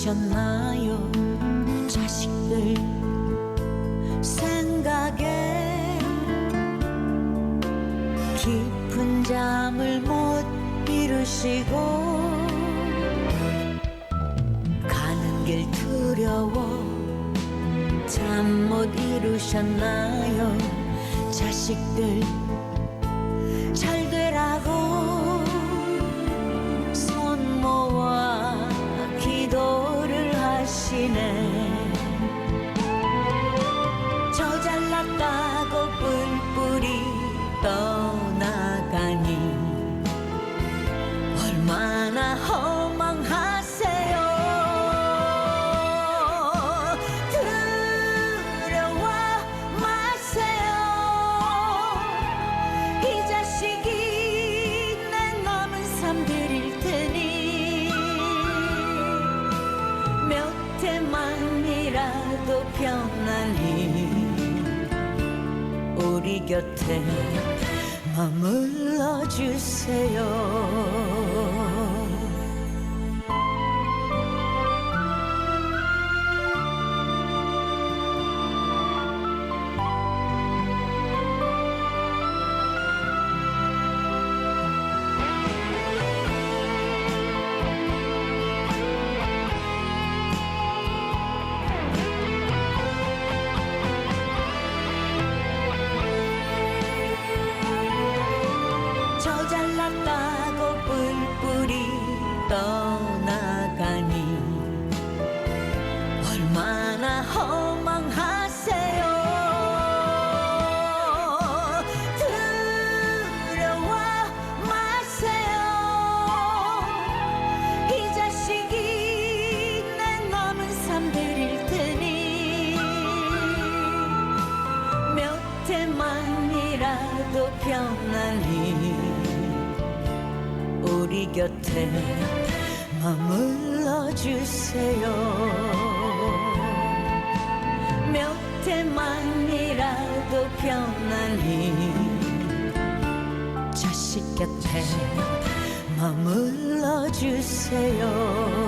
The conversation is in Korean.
지치셨나요? 자식들 생각에 깊은 잠을 못 이루시고 가는 길 두려워 잠 못 이루셨나요? 자식들 잘 되라고 하시 편안히 우리 곁에 머물러 주세요. 저 잘났다고 뿔뿔이 떠나가니 얼마나 허망하세요. 두려워 마세요. 이 자식이 내 남은 삶 드릴 테니 몇 해만이라도 편안히 곁에 머물러 주세요. 몇 해만이라도 편안히 자식 곁에 머물러 주세요.